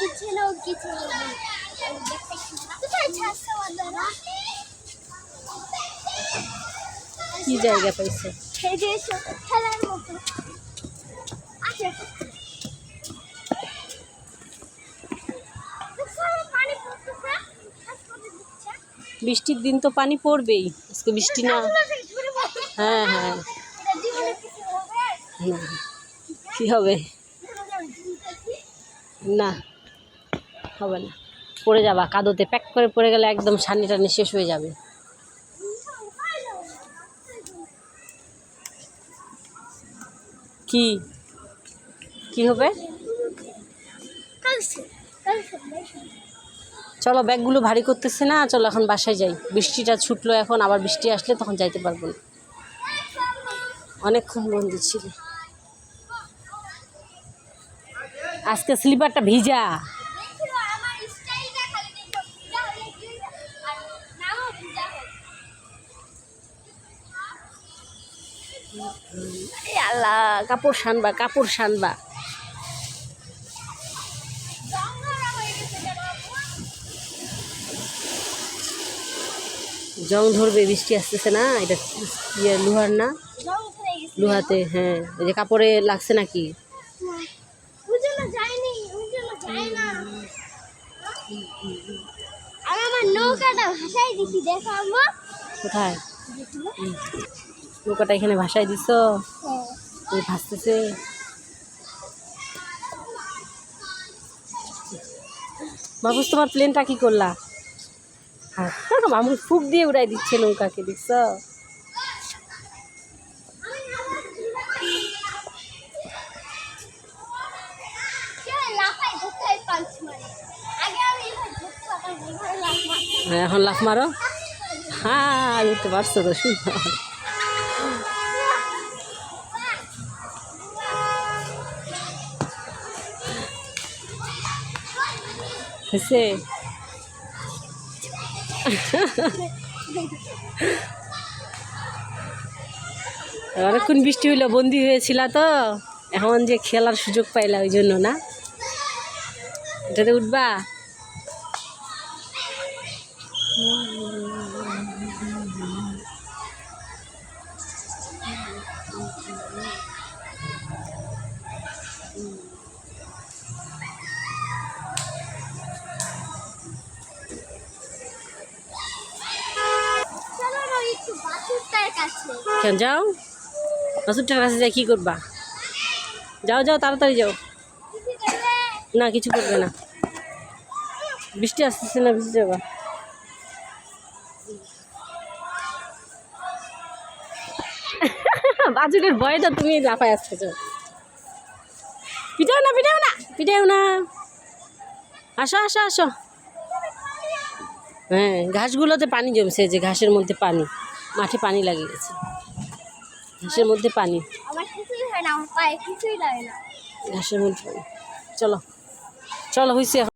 কিছু কি জায়গা পাইছে? খেলার মতো। আচ্ছা। বৃষ্টির দিন তো পানি পড়বেই আজকে বৃষ্টি না। হ্যাঁ হ্যাঁ। না কি হবে? না। হবে না। পড়ে যাবা, কাদোতে প্যাক করে পড়ে গেলে একদম সানি টানি শেষ হয়ে যাবে। কি? কি হবে? চলো ব্যাগগুলো ভারী করতেছে না, চলো এখন বাসায় যাই। বৃষ্টিটা ছুটলো এখন, আবার বৃষ্টি আসলে তখন যাইতে পারব না। অনেকক্ষণ বন্দি ছিল। আজকে স্লিপারটা ভিজা। আল্লাহ কাপড় সানবা কাপড় সানবা। জং ধরবে বৃষ্টি আসতেছে না? এটা ইয়ে লোহার না? লোহাতে হ্যাঁ। ওই যে কাপড়ে লাগছে নাকি? কোথায়। নৌকাটা এখানে ভাসায় দিছ? ভাসতেছে। বাবুস তোমার প্লেনটা কি করলা? হ্যাঁ, মামু ফুক দিয়ে উড়াই দিচ্ছে নৌকাকে দেখছ? হ্যাঁ, এখন লাফ মারো। হ্যাঁ উঠতে পারছ তো সুন্দর হয়েছে? অনেকক্ষণ বৃষ্টি হইল, বন্দি হয়েছিল তো। এখন যে খেলার সুযোগ পাইলা, ওই জন্য না? এটাতে উঠবা? কেন, যাও। মাসুরটার কাছে যাই, কী করবা? যাও যাও, তাড়াতাড়ি যাও। না, কিছু করবে না। বৃষ্টি আসতেছে না, ভিজে যাবা। বাজুকের ভয়ে তো তুমি লাফায় আসতেছ। পিটাও না পিটাও না পিটাও না। আসো আসো আসো। হ্যাঁ ঘাসগুলোতে পানি জমছে যে ঘাসের মধ্যে পানি। মাঠে পানি লাগে গেছে ঘাসের মধ্যে পানি। ঘাসের মধ্যে চলো। চলো হয়েছে